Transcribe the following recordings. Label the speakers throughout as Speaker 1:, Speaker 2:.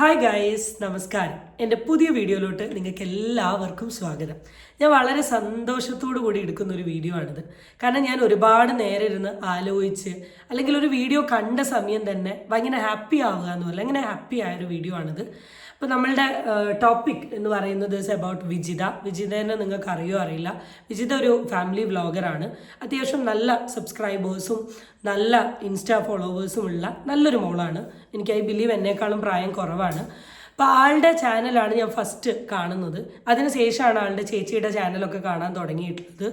Speaker 1: Hi guys നമസ്കാരം. എന്റെ പുതിയ വീഡിയോയിലോട്ട് നിങ്ങൾക്ക് എല്ലാവർക്കും സ്വാഗതം. ഞാൻ വളരെ സന്തോഷത്തോടു കൂടി എടുക്കുന്ന ഒരു വീഡിയോ ആണിത്. കാരണം ഞാൻ ഒരുപാട് നേരം ഇരുന്ന് ആലോചിച്ച് അല്ലെങ്കിൽ ഒരു വീഡിയോ കണ്ട സമയം തന്നെ ഭയങ്കര ഹാപ്പി ആവുക എന്ന് പറയില്ല അങ്ങനെ ഹാപ്പി ആയ ഒരു വീഡിയോ ആണിത്. അപ്പോൾ നമ്മളുടെ ടോപ്പിക് എന്ന് പറയുന്നത് ഇസ് അബൌട്ട് വിജിത. വിജിതേനെ നിങ്ങൾക്ക് അറിയോ അറിയില്ല. വിജിത ഒരു ഫാമിലി വ്ളോഗറാണ് അത്യാവശ്യം നല്ല സബ്സ്ക്രൈബേഴ്സും നല്ല ഇൻസ്റ്റാ ഫോളോവേഴ്സും ഉള്ള നല്ലൊരു മോളാണ്. എനിക്ക് ഐ ബിലീവ് എന്നേക്കാളും പ്രായം കുറവാണ്. അപ്പോൾ ആളുടെ ചാനലാണ് ഞാൻ ഫസ്റ്റ് കാണുന്നത്. അതിനുശേഷമാണ് ആളുടെ ചേച്ചിയുടെ ചാനലൊക്കെ കാണാൻ തുടങ്ങിയിട്ടുള്ളത്.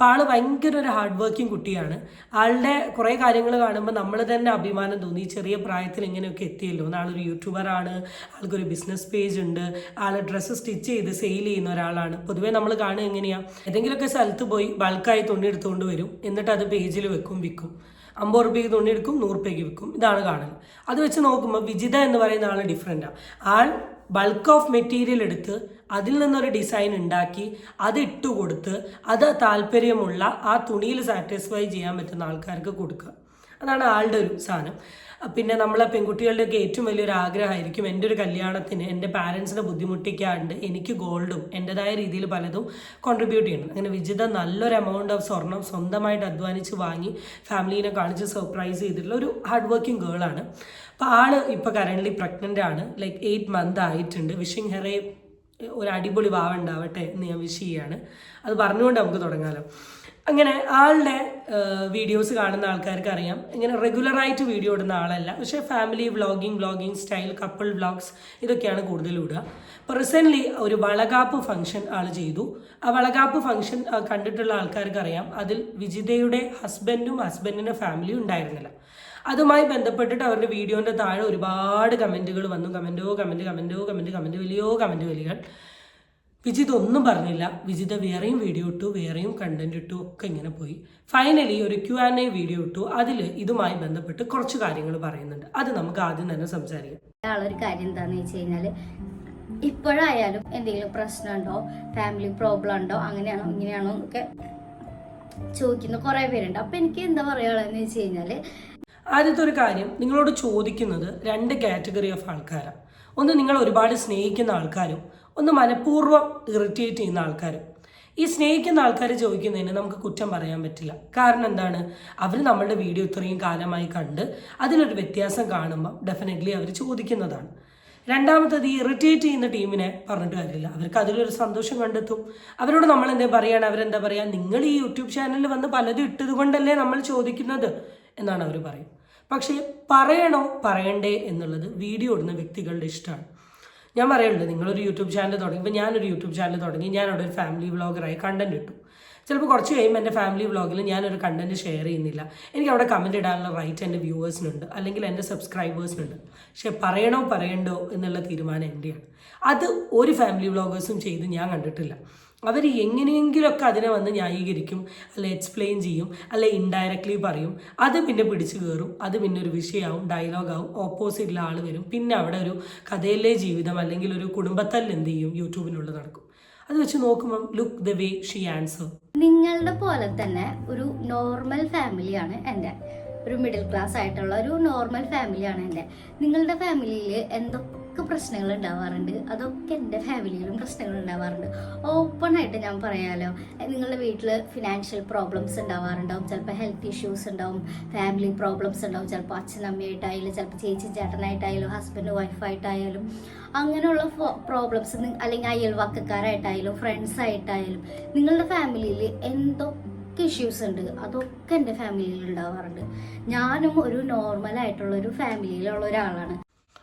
Speaker 1: അപ്പോൾ ആൾ ഭയങ്കര ഒരു ഹാർഡ് വർക്കിംഗ് കുട്ടിയാണ്. ആളുടെ കുറേ കാര്യങ്ങൾ കാണുമ്പോൾ നമ്മൾ തന്നെ അഭിമാനം തോന്നി. ചെറിയ പ്രായത്തിൽ ഇങ്ങനെയൊക്കെ എത്തിയല്ലോ. ആളൊരു യൂട്യൂബറാണ് ആൾക്കൊരു ബിസിനസ് പേജ് ഉണ്ട്. ആൾ ഡ്രസ്സ് സ്റ്റിച്ച് ചെയ്ത് സെയിൽ ചെയ്യുന്ന ഒരാളാണ്. പൊതുവേ നമ്മൾ കാണുക എങ്ങനെയാണ് ഏതെങ്കിലുമൊക്കെ സ്ഥലത്ത് പോയി ബൾക്കായി തുണി എടുത്തുകൊണ്ട് വരും. എന്നിട്ട് അത് പേജിൽ വെക്കും വിൽക്കും. അമ്പത് റുപ്യക്ക് തുണി എടുക്കും നൂറ് റുപ്യക്ക് വിൽക്കും. ഇതാണ് കാണൽ. അത് വെച്ച് നോക്കുമ്പോൾ വിജിത എന്ന് പറയുന്ന ആൾ ഡിഫറെന്റാണ് ആൾ ബൾക്ക് ഓഫ് മെറ്റീരിയൽ എടുത്ത് അതിൽ നിന്നൊരു ഡിസൈൻ ഉണ്ടാക്കി അത് ഇട്ട് കൊടുത്ത് അത് താല്പര്യമുള്ള ആ തുണിയിൽ സാറ്റിസ്ഫൈ ചെയ്യാൻ പറ്റുന്ന ആൾക്കാർക്ക് കൊടുക്കുക. അതാണ് ആളുടെ ഒരു സാധനം. പിന്നെ നമ്മളെ പെൺകുട്ടികളുടെയൊക്കെ ഏറ്റവും വലിയൊരു ആഗ്രഹമായിരിക്കും എന്റെ ഒരു കല്യാണത്തിന് എന്റെ പാരൻസിനെ ബുദ്ധിമുട്ടിക്കാണ്ട് എനിക്ക് ഗോൾഡും എന്റെതായ രീതിയിൽ പലതും കോൺട്രിബ്യൂട്ട് ചെയ്യണം. അങ്ങനെ വിജിത നല്ലൊരു എമൗണ്ട് ഓഫ് സ്വർണം സ്വന്തമായിട്ട് അധ്വാനിച്ച് വാങ്ങി ഫാമിലീനെ കാണിച്ച് സർപ്രൈസ് ചെയ്തിട്ടുള്ള ഒരു ഹാർഡ് വർക്കിംഗ് ഗേളാണ് അപ്പോൾ ആൾ ഇപ്പോൾ കറന്റ്ലി പ്രഗ്നന്റ് ആണ്. ലൈക്ക് എയ്റ്റ് മന്ത് ആയിട്ടുണ്ട്. വിഷിങ് ഹെറേ ഒരു അടിപൊളി ഭാവം ഉണ്ടാവട്ടെ എന്ന് ഞാൻ വിഷ് ചെയ്യാണ്. അത് പറഞ്ഞുകൊണ്ട് നമുക്ക് തുടങ്ങാമല്ലോ അങ്ങനെ ആളുടെ വീഡിയോസ് കാണുന്ന ആൾക്കാർക്ക് അറിയാം ഇങ്ങനെ റെഗുലറായിട്ട് വീഡിയോ ഇടുന്ന ആളല്ല. പക്ഷേ family vlogging vlogging style couple vlogs ഇതൊക്കെയാണ് കൂടുതൽ ഇടുക. ഇപ്പോൾ റീസെന്റ്ലി ഒരു വളകാപ്പ് ഫംഗ്ഷൻ ആൾ ചെയ്തു. ആ വളകാപ്പ് ഫംഗ്ഷൻ കണ്ടിട്ടുള്ള ആൾക്കാർക്ക് അറിയാം അതിൽ വിജിതയുടെ ഹസ്ബൻഡും ഹസ്ബൻഡിന്റെ ഫാമിലിയും ഉണ്ടായിരുന്നില്ല. അതുമായി ബന്ധപ്പെട്ടിട്ട് അവരുടെ വീഡിയോന്റെ താഴെ ഒരുപാട് കമന്റുകൾ വന്നു. കമന്റോ കമന്റ് കമന്റോ കമന്റ് കമന്റ് വലിയോ കമന്റ് വലികൾ വിജിത് ഒന്നും പറഞ്ഞില്ല. വിജിത വേറെയും വീഡിയോ ഇട്ടു വേറെയും കണ്ടന്റ് ഇട്ടു ഒക്കെ ഇങ്ങനെ പോയി. ഫൈനലി ഒരു ക്യു ആൻഡ് എ വീഡിയോ ഇട്ടു. അതിൽ ഇതുമായി ബന്ധപ്പെട്ട് കുറച്ച് കാര്യങ്ങൾ പറയുന്നുണ്ട്. അത് നമുക്ക് ആദ്യം തന്നെ സംസാരിക്കാം.
Speaker 2: ഒരു കാര്യം എന്താന്ന് വെച്ച് കഴിഞ്ഞാൽ ഇപ്പോഴായാലും എന്തെങ്കിലും പ്രശ്നമുണ്ടോ ഫാമിലി പ്രോബ്ലം ഉണ്ടോ? അങ്ങനെയാണോ? ഇങ്ങനെയാണോ? എന്നൊക്കെ ചോദിക്കുന്ന കുറെ പേരുണ്ട്. അപ്പൊ എനിക്ക് എന്താ പറയാനുള്ളതെന്ന് വെച്ച് കഴിഞ്ഞാൽ
Speaker 1: ആദ്യത്തെ ഒരു കാര്യം നിങ്ങളോട് ചോദിക്കുന്നത് രണ്ട് കാറ്റഗറി ഓഫ് ആൾക്കാരാണ് ഒന്ന് നിങ്ങൾ ഒരുപാട് സ്നേഹിക്കുന്ന ആൾക്കാരും ഒന്ന് മനഃപൂർവം ഇറിറ്റേറ്റ് ചെയ്യുന്ന ആൾക്കാർ. ഈ സ്നേഹിക്കുന്ന ആൾക്കാർ ചോദിക്കുന്നതിന് നമുക്ക് കുറ്റം പറയാൻ പറ്റില്ല. കാരണം എന്താണ്? അവർ നമ്മളുടെ വീഡിയോ ഇത്രയും കാലമായി കണ്ട് അതിലൊരു വ്യത്യാസം കാണുമ്പോൾ ഡെഫിനറ്റ്ലി അവർ ചോദിക്കുന്നതാണ്. രണ്ടാമത്തത് ഈ ഇറിറ്റേറ്റ് ചെയ്യുന്ന ടീമിനെ പറഞ്ഞിട്ട് കാര്യമില്ല. അവർക്ക് അതിലൊരു സന്തോഷം കണ്ടെത്തും. അവരോട് നമ്മൾ എന്താ പറയുകയാണ് അവരെന്താ പറയുക നിങ്ങൾ ഈ യൂട്യൂബ് ചാനലിൽ വന്ന് പലതും ഇട്ടത് കൊണ്ടല്ലേ നമ്മൾ ചോദിക്കുന്നത്? എന്നാണ് അവർ പറയും. പക്ഷേ പറയണോ? പറയണ്ടേ എന്നുള്ളത് വീഡിയോ ഇടുന്ന വ്യക്തികളുടെ ഇഷ്ടമാണ്. ഞാൻ പറയുള്ളൂ നിങ്ങളൊരു യൂട്യൂബ് ചാനൽ തുടങ്ങി ഇപ്പം ഞാനൊരു യൂട്യൂബ് ചാനൽ തുടങ്ങി ഞാനവിടെ ഒരു ഫാമിലി വ്ളോഗറായി കണ്ടന്റ് ഇട്ടു. ചിലപ്പോൾ കുറച്ച് കഴിയുമ്പോൾ എന്റെ ഫാമിലി വ്ളോഗിൽ ഞാനൊരു കണ്ടന്റ് ഷെയർ ചെയ്യുന്നില്ല. എനിക്ക് അവിടെ കമന്റ് ഇടാനുള്ള റൈറ്റ് എന്റെ വ്യൂവേഴ്സിനുണ്ട് അല്ലെങ്കിൽ എന്റെ സബ്സ്ക്രൈബേഴ്സിനുണ്ട് പക്ഷേ പറയണോ പറയണ്ടോ എന്നുള്ള തീരുമാനം എന്റെയാണ് അത് ഒരു ഫാമിലി വ്ളോഗേഴ്സും ചെയ്ത് ഞാൻ കണ്ടിട്ടില്ല. അവർ എങ്ങനെയെങ്കിലുമൊക്കെ അതിനെ വന്ന് ന്യായീകരിക്കും അല്ലെ എക്സ്പ്ലെയിൻ ചെയ്യും അല്ലെ ഇൻഡയറക്ട്ലി പറയും. അത് പിന്നെ പിടിച്ചു കയറും അത് പിന്നെ ഒരു വിഷയമാവും ഡയലോഗാവും ഓപ്പോസിറ്റിലെ ആൾ വരും. പിന്നെ അവിടെ ഒരു കഥയിലെ ജീവിതം അല്ലെങ്കിൽ ഒരു കുടുംബത്തല്ല എന്ത് ചെയ്യും? യൂട്യൂബിനുള്ളിൽ നടക്കും. അത് വെച്ച് നോക്കുമ്പം look the way she answer
Speaker 2: നിങ്ങളുടെ പോലെ തന്നെ ഒരു നോർമൽ ഫാമിലിയാണ് എന്റെ. ഒരു മിഡിൽ ക്ലാസ് ആയിട്ടുള്ള ഒരു നോർമൽ ഫാമിലിയാണ് എന്റെ. നിങ്ങളുടെ ഫാമിലിയിൽ എന്തൊക്കെ പ്രശ്നങ്ങൾ ഉണ്ടാവാറുണ്ട്. അതൊക്കെ എന്റെ ഫാമിലിയിലും പ്രശ്നങ്ങൾ ഉണ്ടാവാറുണ്ട്. ഓപ്പൺ ആയിട്ട് ഞാൻ പറയാമല്ലോ നിങ്ങളുടെ വീട്ടിൽ ഫിനാൻഷ്യൽ പ്രോബ്ലംസ് ഉണ്ടാവാറുണ്ടാവും. ചിലപ്പോൾ ഹെൽത്ത് ഇഷ്യൂസ് ഉണ്ടാവും. ഫാമിലി പ്രോബ്ലംസ് ഉണ്ടാവും. ചിലപ്പോൾ അച്ഛനമ്മയായിട്ടായാലും ചിലപ്പോൾ ചേച്ചി ചേട്ടനായിട്ടായാലും ഹസ്ബൻഡ് വൈഫായിട്ടായാലും അങ്ങനെയുള്ള പ്രോബ്ലംസ് അല്ലെങ്കിൽ അയൽവാക്കക്കാരായിട്ടായാലും ഫ്രണ്ട്സ് ആയിട്ടായാലും നിങ്ങളുടെ ഫാമിലിയിൽ എന്തൊക്കെ ഇഷ്യൂസ് ഉണ്ട്? അതൊക്കെ എന്റെ ഫാമിലിയിൽ ഉണ്ടാവാറുണ്ട്. ഞാനും ഒരു നോർമൽ ആയിട്ടുള്ള ഒരു ഫാമിലിയിലുള്ള ഒരാളാണ്.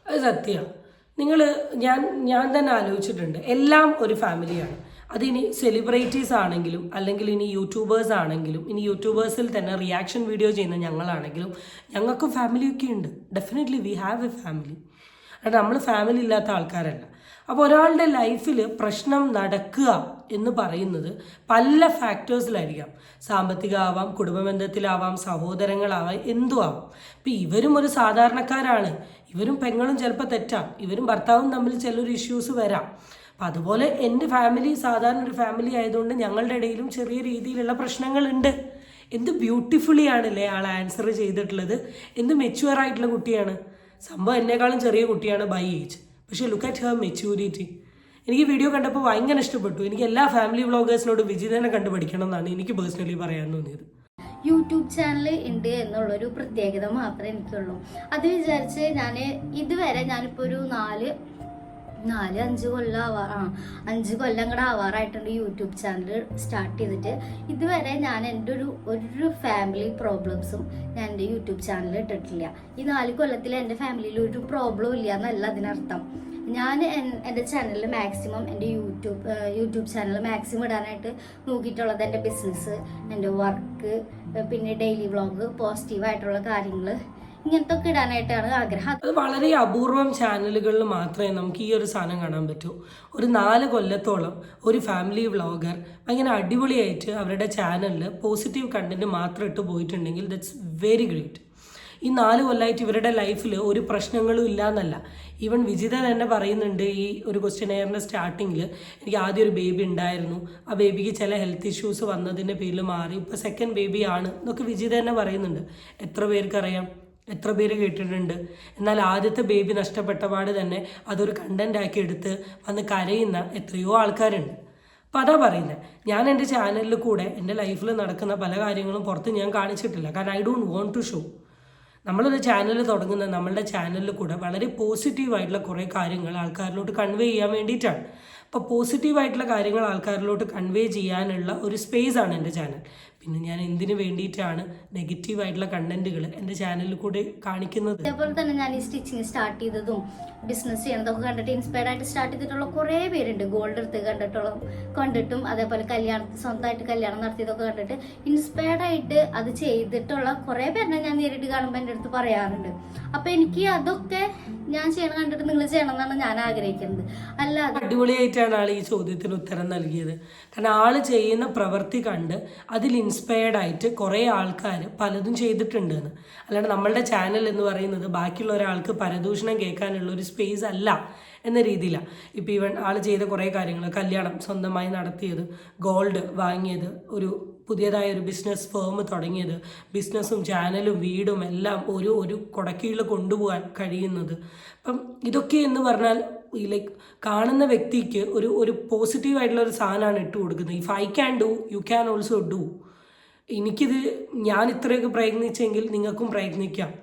Speaker 1: അത് സത്യമാണ് നിങ്ങൾ ഞാൻ ഞാൻ തന്നെ ആലോചിച്ചിട്ടുണ്ട്. എല്ലാം ഒരു ഫാമിലിയാണ്. അതിനി സെലിബ്രിറ്റീസ് ആണെങ്കിലും അല്ലെങ്കിൽ ഇനി യൂട്യൂബേഴ്സ് ആണെങ്കിലും ഇനി യൂട്യൂബേഴ്സിൽ തന്നെ റിയാക്ഷൻ വീഡിയോ ചെയ്യുന്ന ഞങ്ങളാണെങ്കിലും ഞങ്ങൾക്കും ഫാമിലിയൊക്കെ ഉണ്ട്. Definitely we have a family അത് നമ്മൾ ഫാമിലി ഇല്ലാത്ത ആൾക്കാരല്ല. അപ്പോൾ ഒരാളുടെ ലൈഫിൽ പ്രശ്നം നടക്കുക എന്ന് പറയുന്നത് പല ഫാക്ടേഴ്സിലായിരിക്കാം സാമ്പത്തികമാവാം കുടുംബബന്ധത്തിലാവാം സഹോദരങ്ങളാവാം എന്തു ആവാം. ഇപ്പം ഇവരും ഒരു സാധാരണക്കാരാണ്. ഇവരും പെങ്ങളും ചിലപ്പോൾ തെറ്റാം. ഇവരും ഭർത്താവും തമ്മിൽ ചിലൊരു ഇഷ്യൂസ് വരാം. അപ്പം അതുപോലെ എന്റെ ഫാമിലി സാധാരണ ഒരു ഫാമിലി ആയതുകൊണ്ട് ഞങ്ങളുടെ ഇടയിലും ചെറിയ രീതിയിലുള്ള പ്രശ്നങ്ങളുണ്ട്. എന്ത് ബ്യൂട്ടിഫുള്ളിയാണ് അല്ലേ ആൾ ആൻസർ ചെയ്തിട്ടുള്ളത്. എന്ത് മെച്യൂർ ആയിട്ടുള്ള കുട്ടിയാണ്. സംഭവം എന്നെക്കാളും ചെറിയ കുട്ടിയാണ് ബൈ ഏജ് പക്ഷേ ലുക്ക് അറ്റ് ഹർ മെച്യൂരിറ്റി എനിക്ക് വീഡിയോ കണ്ടപ്പോൾ ഭയങ്കര ഇഷ്ടപ്പെട്ടു. എനിക്ക് എല്ലാ ഫാമിലി വ്ളോഗേഴ്സിനോടും വിജിതനെ കണ്ടു പഠിക്കണം എന്നാണ് എനിക്ക് പേഴ്സണലി പറയാൻ തോന്നിയത്.
Speaker 2: യൂട്യൂബ് ചാനൽ ഉണ്ട് എന്നുള്ളൊരു പ്രത്യേകത മാത്രമേ എനിക്കുള്ളൂ. അത് വിചാരിച്ച് ഞാൻ ഇതുവരെ ഞാനിപ്പോൾ ഒരു നാല് നാല് അഞ്ച് കൊല്ലം ആവാ ആ അഞ്ച് കൊല്ലം കൂടെ ആവാറായിട്ടുണ്ട് യൂട്യൂബ് ചാനൽ സ്റ്റാർട്ട് ചെയ്തിട്ട്. ഇതുവരെ ഞാൻ എന്റെ ഒരു ഒരു ഫാമിലി പ്രോബ്ലംസും ഞാൻ എന്റെ യൂട്യൂബ് ചാനലിൽ ഇട്ടിട്ടില്ല. ഈ നാല് കൊല്ലത്തിൽ എന്റെ ഫാമിലിയിൽ ഒരു പ്രോബ്ലം ഇല്ല എന്നല്ല അതിനർത്ഥം. ഞാൻ എന്റെ ചാനലിൽ മാക്സിമം എന്റെ യൂട്യൂബ് യൂട്യൂബ് ചാനൽ മാക്സിമം ഇടാനായിട്ട് നോക്കിയിട്ടുള്ളത് എന്റെ ബിസിനസ് എന്റെ വർക്ക് പിന്നെ ഡെയിലി വ്ളോഗ് പോസിറ്റീവായിട്ടുള്ള കാര്യങ്ങൾ ഇങ്ങനത്തെ ഒക്കെ ഇടാനായിട്ടാണ് ആഗ്രഹം.
Speaker 1: അത് വളരെ അപൂർവം ചാനലുകളിൽ മാത്രമേ നമുക്ക് ഈ ഒരു സാധനം കാണാൻ പറ്റൂ. ഒരു നാല് കൊല്ലത്തോളം ഒരു ഫാമിലി വ്ളോഗർ അങ്ങനെ അടിപൊളിയായിട്ട് അവരുടെ ചാനലിൽ പോസിറ്റീവ് കണ്ടന്റ് മാത്രം ഇട്ട് പോയിട്ടുണ്ടെങ്കിൽ ദറ്റ്സ് വെരി ഗ്രേറ്റ് ഈ നാല് കൊല്ലമായിട്ട് ഇവരുടെ ലൈഫിൽ ഒരു പ്രശ്നങ്ങളും ഇല്ല എന്നല്ല ഈവൻ വിജിത തന്നെ പറയുന്നുണ്ട് ഈ ഒരു ക്വസ്റ്റ്യൻ എയറിന്റെ സ്റ്റാർട്ടിങ്ങിൽ എനിക്ക് ആദ്യം ഒരു ബേബി ഉണ്ടായിരുന്നു. ആ ബേബിക്ക് ചില ഹെൽത്ത് ഇഷ്യൂസ് വന്നതിന്റെ പേരിൽ മാറി. ഇപ്പോൾ സെക്കൻഡ് ബേബി ആണ് എന്നൊക്കെ വിജിത തന്നെ പറയുന്നുണ്ട്. എത്ര പേർക്കറിയാം? എത്ര പേര് കേട്ടിട്ടുണ്ട്? എന്നാൽ ആദ്യത്തെ ബേബി നഷ്ടപ്പെട്ട പാട് തന്നെ അതൊരു കണ്ടന്റ് ആക്കി എടുത്ത് വന്ന് കരയുന്ന എത്രയോ ആൾക്കാരുണ്ട്. അപ്പം അതാ പറയുന്നത് ഞാൻ എന്റെ ചാനലിൽ കൂടെ എന്റെ ലൈഫിൽ നടക്കുന്ന പല കാര്യങ്ങളും പുറത്ത് ഞാൻ കാണിച്ചിട്ടില്ല. കാരണം I don't want to show നമ്മളൊരു ചാനൽ തുടങ്ങുന്ന നമ്മളുടെ ചാനലിൽ കൂടെ വളരെ പോസിറ്റീവായിട്ടുള്ള കുറേ കാര്യങ്ങൾ ആൾക്കാരിലോട്ട് കൺവേ ചെയ്യാൻ വേണ്ടിയിട്ടാണ്. അപ്പോൾ പോസിറ്റീവായിട്ടുള്ള കാര്യങ്ങൾ ആൾക്കാരിലോട്ട് കൺവേ ചെയ്യാനുള്ള ഒരു സ്പേസ് ആണ് എന്റെ ചാനൽ പിന്നെ ഞാൻ എന്തിനു വേണ്ടിയിട്ടാണ് നെഗറ്റീവ് ആയിട്ടുള്ള കണ്ടന്റുകൾ എന്റെ ചാനലിൽ കൂടെ കാണിക്കുന്നത്?
Speaker 2: അതേപോലെ തന്നെ ഞാൻ ഈ സ്റ്റിച്ചിങ് സ്റ്റാർട്ട് ചെയ്തതും ബിസിനസ് ചെയ്യണതൊക്കെ കണ്ടിട്ട് ഇൻസ്പയർഡ് ആയിട്ട് സ്റ്റാർട്ട് ചെയ്തിട്ടുള്ള കുറേ പേരുണ്ട്. ഗോൾഡ് എടുത്ത് കണ്ടിട്ടുള്ള കണ്ടിട്ടും അതേപോലെ കല്യാണം സ്വന്തമായിട്ട് കല്യാണം നടത്തിയതൊക്കെ കണ്ടിട്ട് ഇൻസ്പയർഡ് ആയിട്ട് അത് ചെയ്തിട്ടുള്ള കുറേ പേരെ ഞാൻ നേരിട്ട് കാണുമ്പോൾ എന്റെ അടുത്ത് പറയാറുണ്ട്. അപ്പൊ എനിക്ക് അതൊക്കെ ഞാൻ ചെയ്യണം കണ്ടിട്ട് നിങ്ങൾ ചെയ്യണം എന്നാണ് ഞാൻ ആഗ്രഹിക്കുന്നത്. അല്ലാതെ
Speaker 1: അടിപൊളിയായിട്ടാണ് ആൾ ഈ ചോദ്യത്തിന് ഉത്തരം നൽകിയത്. കാരണം ആൾ ചെയ്യുന്ന പ്രവൃത്തി കണ്ട് അതിൽ ഇൻസ്പയർഡ് ആയിട്ട് കുറേ ആൾക്കാർ പലതും ചെയ്തിട്ടുണ്ട് എന്ന് അല്ലാണ്ട് നമ്മളുടെ ചാനൽ എന്ന് പറയുന്നത് ബാക്കിയുള്ള ഒരാൾക്ക് പരദൂഷണം കേൾക്കാനുള്ള ഒരു സ്പേസ് അല്ല എന്ന രീതിയിലാണ് ഇപ്പോൾ ഈവൻ ആൾ ചെയ്ത കുറേ കാര്യങ്ങൾ കല്യാണം സ്വന്തമായി നടത്തിയത് ഗോൾഡ് വാങ്ങിയത് ഒരു പുതിയതായ ഒരു ബിസിനസ് ഫേം തുടങ്ങിയത്. ബിസിനസ്സും ചാനലും വീടും എല്ലാം ഒരു ഒരു കുടക്കീഴിൽ കൊണ്ടുപോകാൻ കഴിയുന്നത്. അപ്പം ഇതൊക്കെ എന്ന് പറഞ്ഞാൽ ഈ ലൈക്ക് കാണുന്ന വ്യക്തിക്ക് ഒരു ഒരു പോസിറ്റീവ് ആയിട്ടുള്ള ഒരു സാധനമാണ് ഇട്ട് കൊടുക്കുന്നത്. If I can do you can also do എനിക്കിത് ഞാൻ ഇത്രയൊക്കെ പ്രയത്നിച്ചെങ്കിൽ നിങ്ങൾക്കും പ്രയത്നിക്കാം.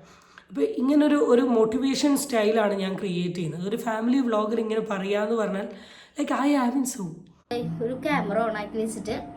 Speaker 1: അപ്പോൾ ഇങ്ങനൊരു ഒരു മോട്ടിവേഷൻ സ്റ്റൈലാണ് ഞാൻ ക്രിയേറ്റ് ചെയ്യുന്നത്. ഒരു ഫാമിലി വ്ളോഗർ ഇങ്ങനെ പറയാന്ന് പറഞ്ഞാൽ ലൈക്ക് ഐ ഹാവ് സോ
Speaker 2: ഒരു ക്യാമറ ഓൺ ആക്കി വെച്ചിട്ട്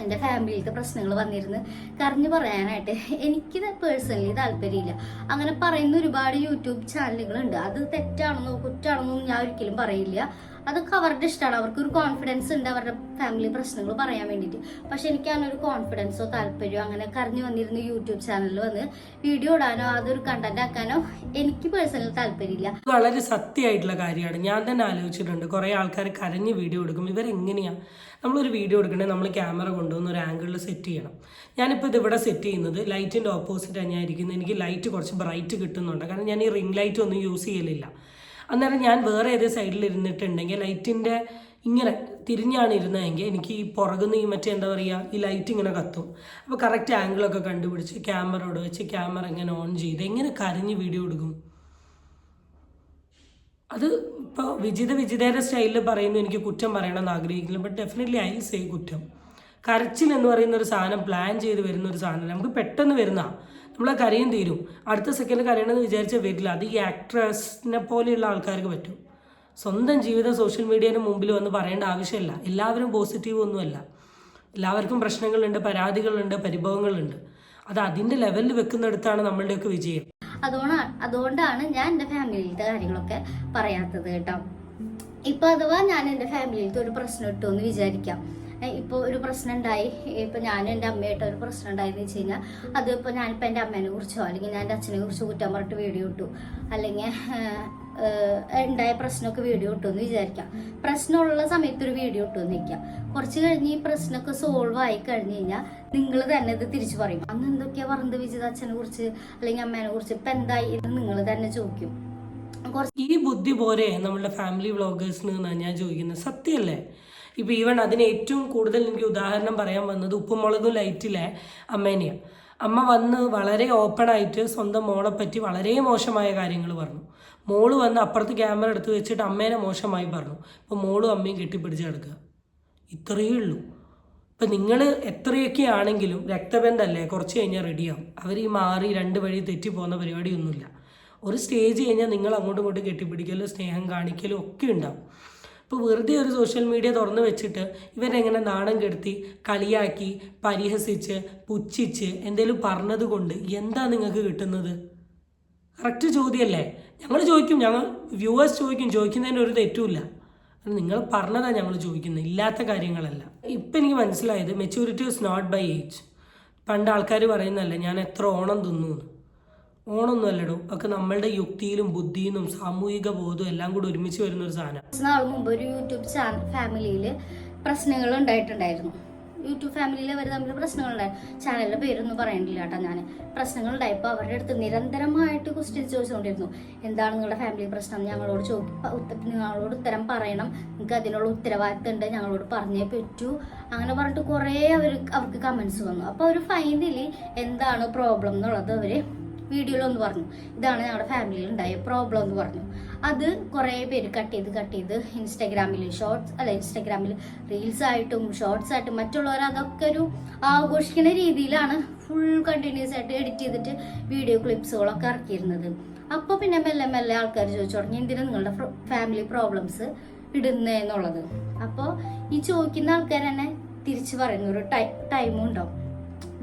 Speaker 2: എന്റെ ഫാമിലിയിലത്തെ പ്രശ്നങ്ങൾ വന്നിരുന്ന് കറിഞ്ഞു പറയാനായിട്ട് എനിക്കിത് പേഴ്സണലി താല്പര്യമില്ല. അങ്ങനെ പറയുന്ന ഒരുപാട് യൂട്യൂബ് ചാനലുകളുണ്ട്. അത് തെറ്റാണെന്നോ കുറ്റാണെന്നോ ഞാൻ ഒരിക്കലും പറയില്ല. അതൊക്കെ അവരുടെ ഇഷ്ടമാണ് അവർക്ക് ഒരു കോൺഫിഡൻസ് ഉണ്ട് അവരുടെ ഫാമിലി പ്രശ്നങ്ങൾ പറയാൻ വേണ്ടിയിട്ട്. പക്ഷെ എനിക്ക് ഒരു കോൺഫിഡൻസോ താല്പര്യമോ അങ്ങനെ കറിഞ്ഞു വന്നിരുന്ന യൂട്യൂബ് ചാനലിൽ വന്ന്. വീഡിയോ ഇടാനോ അതൊരു കണ്ടന്റ് ആക്കാനോ എനിക്ക് പേഴ്സണൽ താല്പര്യമില്ല.
Speaker 1: വളരെ സത്യമായിട്ടുള്ള കാര്യമാണ്. ഞാൻ തന്നെ ആലോചിച്ചിട്ടുണ്ട്. കുറേ ആൾക്കാർ കരഞ്ഞ് വീഡിയോ എടുക്കും. ഇവരെങ്ങനെയാണ് നമ്മളൊരു വീഡിയോ എടുക്കണേ നമ്മൾ ക്യാമറ കൊണ്ടുവന്ന് ഒരു ആംഗിളിൽ സെറ്റ് ചെയ്യണം. ഞാനിപ്പോൾ ഇതിവിടെ സെറ്റ് ചെയ്യുന്നത് ലൈറ്റിന്റെ ഓപ്പോസിറ്റ് ഞാൻ ഇരിക്കുന്നത്. എനിക്ക് ലൈറ്റ് കുറച്ച് ബ്രൈറ്റ് കിട്ടുന്നുണ്ട്. കാരണം ഞാൻ ഈ റിംഗ് ലൈറ്റ് ഒന്നും യൂസ് ചെയ്യലില്ല. അന്നേരം ഞാൻ വേറെ ഏത് സൈഡിൽ ഇരുന്നിട്ടുണ്ടെങ്കിൽ ലൈറ്റിന്റെ ഇങ്ങനെ തിരിഞ്ഞാണ് ഇരുന്നതെങ്കിൽ എനിക്ക് ഈ പുറകുന്ന ഈ മറ്റേ എന്താ പറയുക ഈ ലൈറ്റ് ഇങ്ങനെ കത്തും. അപ്പോൾ കറക്റ്റ് ആംഗിളൊക്കെ കണ്ടുപിടിച്ച് ക്യാമറ ക്യാമറയോട് വെച്ച് ക്യാമറ ഇങ്ങനെ ഓൺ ചെയ്ത് എങ്ങനെ കരഞ്ഞ് വീഡിയോ എടുക്കും? അത് ഇപ്പോൾ വിജിത വിജിതയുടെ സ്റ്റൈലിൽ പറയുന്നു എനിക്ക് കുറ്റം പറയണമെന്ന് ആഗ്രഹിക്കുന്നു ബട്ട് ഡെഫിനറ്റ്ലി ഐ സേ കുറ്റം. കരച്ചിൽ എന്ന് പറയുന്ന ഒരു സാധനം പ്ലാൻ ചെയ്ത് വരുന്ന ഒരു സാധനം നമുക്ക് പെട്ടെന്ന് വരുന്ന നമ്മളെ കരയും തീരും. അടുത്ത സെക്കൻഡ് കരയണമെന്ന് വിചാരിച്ചാൽ വരില്ല. അത് ഈ ആക്ട്രസിനെ പോലെയുള്ള ആൾക്കാർക്ക് പറ്റും. സ്വന്തം ജീവിതം സോഷ്യൽ മീഡിയയുടെ മുമ്പിൽ വന്ന് പറയേണ്ട ആവശ്യമില്ല എല്ലാവരും പോസിറ്റീവ് ഒന്നുമല്ല. എല്ലാവർക്കും പ്രശ്നങ്ങളുണ്ട് പരാതികളുണ്ട് പരിഭവങ്ങളുണ്ട്. അത് അതിന്റെ ലെവലിൽ വെക്കുന്നിടത്താണ് നമ്മളുടെയൊക്കെ വിജയം.
Speaker 2: അതുകൊണ്ടാണ് അതുകൊണ്ടാണ് ഞാൻ എന്റെ ഫാമിലിയിലത്തെ കാര്യങ്ങളൊക്കെ പറയാത്തത് കേട്ടോ. ഇപ്പൊ അഥവാ ഞാൻ എന്റെ ഫാമിലിയിലത്തെ ഒരു പ്രശ്നം ഇട്ടു എന്ന് വിചാരിക്കാം. ഇപ്പോൾ ഒരു പ്രശ്നം ഉണ്ടായി ഇപ്പോൾ ഞാനും എന്റെ അമ്മയായിട്ട് ഒരു പ്രശ്നം ഉണ്ടായെന്ന് വെച്ച് കഴിഞ്ഞാൽ അത് ഇപ്പോൾ ഞാനിപ്പോൾ എന്റെ അമ്മേനെ കുറിച്ചോ അല്ലെങ്കിൽ ഞാൻ എന്റെ അച്ഛനെ കുറിച്ച് കുറ്റം പറഞ്ഞിട്ട് വീഡിയോ ഇട്ടു. അല്ലെങ്കിൽ ഉണ്ടായ പ്രശ്നമൊക്കെ വീഡിയോ ഇട്ടു എന്ന് വിചാരിക്കാം. പ്രശ്നമുള്ള സമയത്ത് ഒരു വീഡിയോ ഇട്ടു നിൽക്കാം കുറച്ച് കഴിഞ്ഞ് ഈ പ്രശ്നമൊക്കെ സോൾവ് ആയി കഴിഞ്ഞ് കഴിഞ്ഞാൽ നിങ്ങൾ തന്നെ ഇത് തിരിച്ചു പറയും. അന്ന് എന്തൊക്കെയാ പറഞ്ഞത് വിജിത അച്ഛനെ കുറിച്ച് അല്ലെങ്കിൽ അമ്മേനെ കുറിച്ച്? ഇപ്പൊ എന്തായി? ഇത് നിങ്ങൾ തന്നെ ചോദിക്കും.
Speaker 1: ഈ ബുദ്ധി പോരെ നമ്മളുടെ ഫാമിലി വ്ളോഗേഴ്സിന് ഞാൻ ചോദിക്കുന്നത്? സത്യമല്ലേ? ഇപ്പം ഈവൺ അതിന് ഏറ്റവും കൂടുതൽ എനിക്ക് ഉദാഹരണം പറയാൻ വന്നത് ഉപ്പുമുളകും ലൈറ്റിലെ അമ്മേനെയാണ് അമ്മ വന്ന് വളരെ ഓപ്പണായിട്ട് സ്വന്തം മോളെ പറ്റി വളരെ മോശമായ കാര്യങ്ങൾ പറഞ്ഞു. മോൾ വന്ന് അപ്പുറത്ത് ക്യാമറ എടുത്ത് വെച്ചിട്ട് അമ്മേനെ മോശമായി പറഞ്ഞു. അപ്പോൾ മോളും അമ്മയും കെട്ടിപ്പിടിച്ച് കിടക്കുക. ഇത്രയേ ഉള്ളൂ. ഇപ്പം നിങ്ങൾ എത്രയൊക്കെ ആണെങ്കിലും രക്തബന്ധമല്ലേ കുറച്ച് കഴിഞ്ഞാൽ റെഡിയാവും അവർ ഈ മാറി രണ്ട് വഴി തെറ്റി തെറ്റിപ്പോകുന്ന പരിപാടിയൊന്നുമില്ല. ഒരു സ്റ്റേജ് കഴിഞ്ഞാൽ നിങ്ങൾ അങ്ങോട്ടും ഇങ്ങോട്ടും കെട്ടിപ്പിടിക്കലും സ്നേഹം കാണിക്കലും ഒക്കെ ഉണ്ടാവും. ഇപ്പോൾ വെറുതെ ഒരു സോഷ്യൽ മീഡിയ തുറന്നു വെച്ചിട്ട് ഇവരെങ്ങനെ നാണം കെടുത്തി കളിയാക്കി പരിഹസിച്ച് പുച്ഛിച്ച് എന്തെങ്കിലും പറഞ്ഞതുകൊണ്ട് എന്താ നിങ്ങൾക്ക് കിട്ടുന്നത്? കറക്റ്റ് ചോദ്യമല്ലേ? ഞങ്ങൾ ചോദിക്കും ഞങ്ങൾ വ്യൂവേഴ്സ് ചോദിക്കും ചോദിക്കുന്നതിന്റെ ഒരു തെറ്റുമില്ല. നിങ്ങൾ പറഞ്ഞതാണ് ഞങ്ങൾ ചോദിക്കുന്നത് ഇല്ലാത്ത കാര്യങ്ങളല്ല. ഇപ്പം എനിക്ക് മനസ്സിലായത് maturity is not by age പണ്ട് ആൾക്കാർ പറയുന്നല്ലേ ഞാൻ എത്ര ഓണം തിന്നു എന്ന് ഓണമൊന്നും അല്ലടോ. ഒക്കെ നമ്മളുടെ യുക്തിയിലും ബുദ്ധിയിലും സാമൂഹിക ബോധവും എല്ലാം കൂടി ഒരുമിച്ച് വരുന്ന ഒരു സാധനം
Speaker 2: നാൾ മുമ്പ് ഒരു യൂട്യൂബ് ചാനൽ ഫാമിലിയിൽ പ്രശ്നങ്ങൾ ഉണ്ടായിട്ടുണ്ടായിരുന്നു. യൂട്യൂബ് ഫാമിലിയിൽ അവർ തമ്മിൽ പ്രശ്നങ്ങളുണ്ടായി ചാനലിന്റെ പേരൊന്നും പറയണില്ല കേട്ടോ ഞാൻ പ്രശ്നങ്ങളുണ്ടായപ്പോൾ അവരുടെ അടുത്ത് നിരന്തരമായിട്ട് ക്വസ്റ്റ്യൻ ചോദിച്ചുകൊണ്ടിരുന്നു എന്താണ് നിങ്ങളുടെ ഫാമിലി പ്രശ്നം? ഞങ്ങളോട് ചോദി ഞങ്ങളോട് ഉത്തരം പറയണം. നിങ്ങൾക്ക് അതിനുള്ള ഉത്തരവാദിത്തം ഉണ്ട്. ഞങ്ങളോട് പറഞ്ഞേ പറ്റൂ. അങ്ങനെ പറഞ്ഞിട്ട് കുറേ അവർ അവർക്ക് കമന്റ്സ് വന്നു. അപ്പോൾ അവർ ഫൈനലി എന്താണ് പ്രോബ്ലം എന്നുള്ളത് അവർ വീഡിയോയിൽ ഒന്ന് പറഞ്ഞു. ഇതാണ് ഞങ്ങളുടെ ഫാമിലിയിൽ ഉണ്ടായ പ്രോബ്ലം എന്ന് പറഞ്ഞു. അത് കുറേ പേര് കട്ട് ചെയ്ത് കട്ട് ചെയ്ത് ഇൻസ്റ്റാഗ്രാമിൽ ഷോർട്സ് അല്ല ഇൻസ്റ്റാഗ്രാമിൽ റീൽസ് ആയിട്ടും ഷോർട്സ് ആയിട്ടും മറ്റുള്ളവർ അതൊക്കെ ഒരു ആഘോഷിക്കുന്ന രീതിയിലാണ് ഫുൾ കണ്ടിന്യൂസ് ആയിട്ട് എഡിറ്റ് ചെയ്തിട്ട് വീഡിയോ ക്ലിപ്സുകളൊക്കെ ഇറക്കിയിരുന്നത്. അപ്പോൾ പിന്നെ മെല്ലെ മെല്ലെ ആൾക്കാർ ചോദിച്ചു തുടങ്ങി എന്തിനാണ് നിങ്ങളുടെ ഫാമിലി പ്രോബ്ലംസ് ഇടുന്നേ എന്നുള്ളത്? അപ്പോൾ ഈ ചോദിക്കുന്ന ആൾക്കാർ തന്നെ തിരിച്ചു പറയുന്ന ഒരു ടൈമും ഉണ്ടാവും.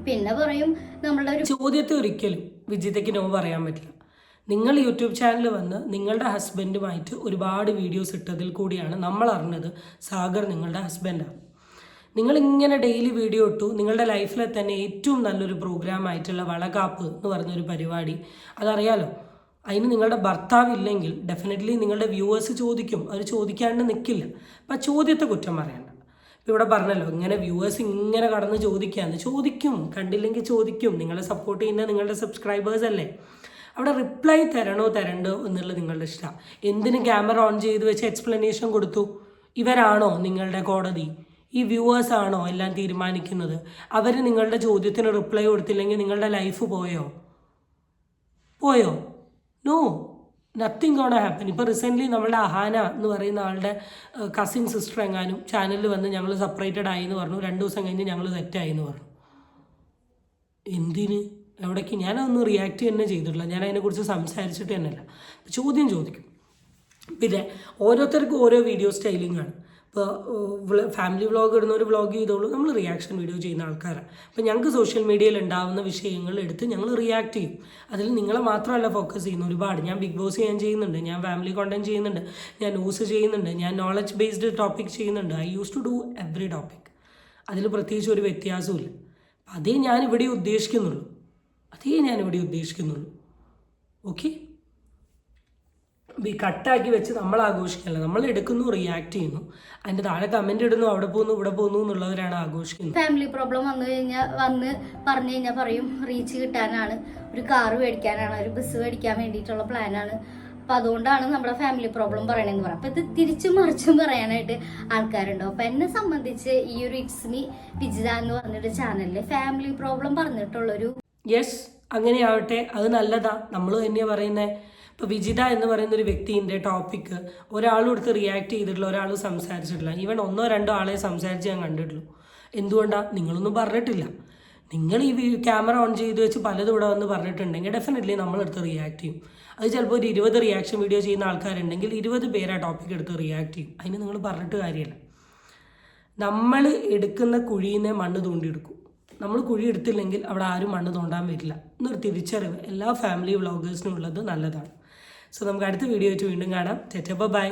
Speaker 2: പിന്നെ പറയും നമ്മളുടെ ഒരു
Speaker 1: ചോദ്യത്തെ ഒരിക്കലും വിജിതയ്ക്ക് നോ പറയാൻ പറ്റില്ല. നിങ്ങൾ യൂട്യൂബ് ചാനൽ വന്ന് നിങ്ങളുടെ ഹസ്ബൻഡുമായിട്ട് ഒരുപാട് വീഡിയോസ് ഇട്ടതിൽ കൂടിയാണ് നമ്മൾ അറിഞ്ഞത് സാഗർ നിങ്ങളുടെ ഹസ്ബൻഡാണ് നിങ്ങൾ ഇങ്ങനെ ഡെയിലി വീഡിയോ ഇട്ടു നിങ്ങളുടെ ലൈഫിലെ തന്നെ ഏറ്റവും നല്ലൊരു പ്രോഗ്രാം ആയിട്ടുള്ള വളകാപ്പ് എന്ന് പറഞ്ഞൊരു പരിപാടി. അതറിയാലോ? അതിന് നിങ്ങളുടെ ഭർത്താവ് ഇല്ലെങ്കിൽ ഡെഫിനറ്റ്ലി നിങ്ങളുടെ വ്യൂവേഴ്സ് ചോദിക്കും. അവർ ചോദിക്കാണ്ട് നിൽക്കില്ല അപ്പം ചോദ്യത്തെ കുറ്റം പറയണ്ട. ഇവിടെ പറഞ്ഞല്ലോ ഇങ്ങനെ വ്യൂവേഴ്സ് ഇങ്ങനെ കടന്ന് ചോദിക്കാന്ന്. ചോദിക്കും കണ്ടില്ലെങ്കിൽ ചോദിക്കും. നിങ്ങളെ സപ്പോർട്ട് ചെയ്യുന്ന നിങ്ങളുടെ സബ്സ്ക്രൈബേഴ്സ് അല്ലേ? അവിടെ റിപ്ലൈ തരണോ തരണ്ടോ എന്നുള്ളത് നിങ്ങളുടെ ഇഷ്ടമാണ് എന്തിന് ക്യാമറ ഓൺ ചെയ്ത് വെച്ച് എക്സ്പ്ലനേഷൻ കൊടുത്തു? ഇവരാണോ നിങ്ങളുടെ കോടതി? ഈ വ്യൂവേഴ്സ് ആണോ എല്ലാം തീരുമാനിക്കുന്നത്? അവർ നിങ്ങളുടെ ചോദ്യത്തിന് റിപ്ലൈ കൊടുത്തില്ലെങ്കിൽ നിങ്ങളുടെ ലൈഫ് പോയോ? പോയോ? നോ നത്തിങ് ഗോണ ഹാപ്പൻ ഇപ്പോൾ റീസെന്റ്ലി നമ്മളുടെ അഹാന എന്ന് പറയുന്ന ആളുടെ കസിൻ സിസ്റ്റർ എങ്ങാനും ചാനലിൽ വന്ന് ഞങ്ങൾ സെപ്പറേറ്റഡ് ആയി എന്ന് പറഞ്ഞു. രണ്ട് ദിവസം കഴിഞ്ഞ് ഞങ്ങൾ തെറ്റായി എന്ന് പറഞ്ഞു. എന്തിന്? എവിടേക്ക്? ഞാനതൊന്നും റിയാക്ട് തന്നെ ചെയ്തിട്ടില്ല. ഞാൻ അതിനെക്കുറിച്ച് സംസാരിച്ചിട്ട് തന്നെയല്ല. ചോദ്യം ചോദിക്കും. പിന്നെ ഓരോരുത്തർക്കും ഓരോ വീഡിയോ സ്റ്റൈലിംഗ് ആണ്. ഫാമിലി വ്ളോഗ് ഒരു വ്ളോഗ് ചെയ്തോളൂ. നമ്മൾ റിയാക്ഷൻ വീഡിയോ ചെയ്യുന്ന ആൾക്കാരാണ്. അപ്പോൾ ഞങ്ങൾക്ക് സോഷ്യൽ മീഡിയയിൽ ഉണ്ടാകുന്ന വിഷയങ്ങൾ എടുത്ത് ഞങ്ങൾ റിയാക്ട് ചെയ്യും. അതിൽ നിങ്ങളെ മാത്രമല്ല ഫോക്കസ് ചെയ്യുന്നു ഒരുപാട് ഞാൻ ബിഗ് ബോസ് ഞാൻ ചെയ്യുന്നുണ്ട്. ഞാൻ ഫാമിലി കോണ്ടന്റ് ചെയ്യുന്നുണ്ട്. ഞാൻ ന്യൂസ് ചെയ്യുന്നുണ്ട്. ഞാൻ നോളജ് ബേസ്ഡ് ടോപ്പിക് ചെയ്യുന്നുണ്ട്. I use to do every topic അതിൽ പ്രത്യേകിച്ച് ഒരു വ്യത്യാസമില്ല അതേ ഞാൻ ഇവിടെ ഉദ്ദേശിക്കുന്നുള്ളൂ. അതേ ഞാൻ ഇവിടെ ഉദ്ദേശിക്കുന്നുള്ളൂ. ഓക്കെ കട്ടാക്കി വെച്ച് നമ്മൾ ആഘോഷിക്കല്ല? നമ്മൾ എടുക്കുന്നു റിയാക്ട് ചെയ്യുന്നു. അതിന്റെ താഴെ കമന്റ് ഇടുന്നു അവിടെ പോകുന്നു ഇവിടെ പോകുന്നു എന്നുള്ളവരാണ് ആഘോഷിക്കുന്നത്.
Speaker 2: ഫാമിലി പ്രോബ്ലം വന്നു കഴിഞ്ഞാൽ വന്ന് പറഞ്ഞു കഴിഞ്ഞാൽ പറയും റീച്ച് കിട്ടാനാണ്. ഒരു കാറ് മേടിക്കാനാണ് ഒരു ബസ് മേടിക്കാൻ വേണ്ടിയിട്ടുള്ള പ്ലാനാണ് അപ്പൊ അതുകൊണ്ടാണ് നമ്മുടെ ഫാമിലി പ്രോബ്ലം പറയണെന്ന് പറയാം അപ്പൊ ഇത് തിരിച്ചും മറിച്ചും പറയാനായിട്ട് ആൾക്കാരുണ്ടോ. അപ്പൊ എന്നെ സംബന്ധിച്ച് ഈ ഒരു ഇറ്റ്സ് മീ വിജിത എന്ന് പറഞ്ഞൊരു ചാനലിൽ ഫാമിലി പ്രോബ്ലം പറഞ്ഞിട്ടുള്ളൊരു
Speaker 1: യെസ് അങ്ങനെയാവട്ടെ. അത് നല്ലതാ. നമ്മൾ തന്നെയാണ് പറയുന്നത് ഇപ്പോൾ വിജിത എന്ന് പറയുന്ന ഒരു വ്യക്തിന്റെ ടോപ്പിക്ക് ഒരാളും എടുത്ത് റിയാക്ട് ചെയ്തിട്ടുള്ള ഒരാളും സംസാരിച്ചിട്ടില്ല. ഈവൻ ഒന്നോ രണ്ടോ ആളെ സംസാരിച്ച് ഞാൻ കണ്ടിട്ടുള്ളൂ. എന്തുകൊണ്ടാണ് നിങ്ങളൊന്നും പറഞ്ഞിട്ടില്ല. നിങ്ങൾ ഈ ക്യാമറ ഓൺ ചെയ്ത് വെച്ച് പലതും ഇവിടെ വന്ന് പറഞ്ഞിട്ടുണ്ടെങ്കിൽ ഡെഫിനറ്റ്ലി നമ്മളെടുത്ത് റിയാക്ട് ചെയ്യും. അത് ചിലപ്പോൾ ഒരു ഇരുപത് റിയാക്ഷൻ വീഡിയോ ചെയ്യുന്ന ആൾക്കാരുണ്ടെങ്കിൽ ഇരുപത് പേര് ആ ടോപ്പിക് എടുത്ത് റിയാക്ട് ചെയ്യും. അതിന് നിങ്ങൾ പറഞ്ഞിട്ട് കാര്യമില്ല. നമ്മൾ എടുക്കുന്ന കുഴീനെ മണ്ണ് തോണ്ടിയെടുക്കും. നമ്മൾ കുഴി എടുത്തില്ലെങ്കിൽ അവിടെ ആരും മണ്ണ് തോണ്ടാൻ വരില്ല. എന്നൊരു തിരിച്ചറിവ് എല്ലാ ഫാമിലി വ്ളോഗേഴ്സിനും ഉള്ളത് നല്ലതാണ്. സോ നമുക്ക് അടുത്ത വീഡിയോ ആയിട്ട് വീണ്ടും കാണാം. ടെറ്റ ബൈ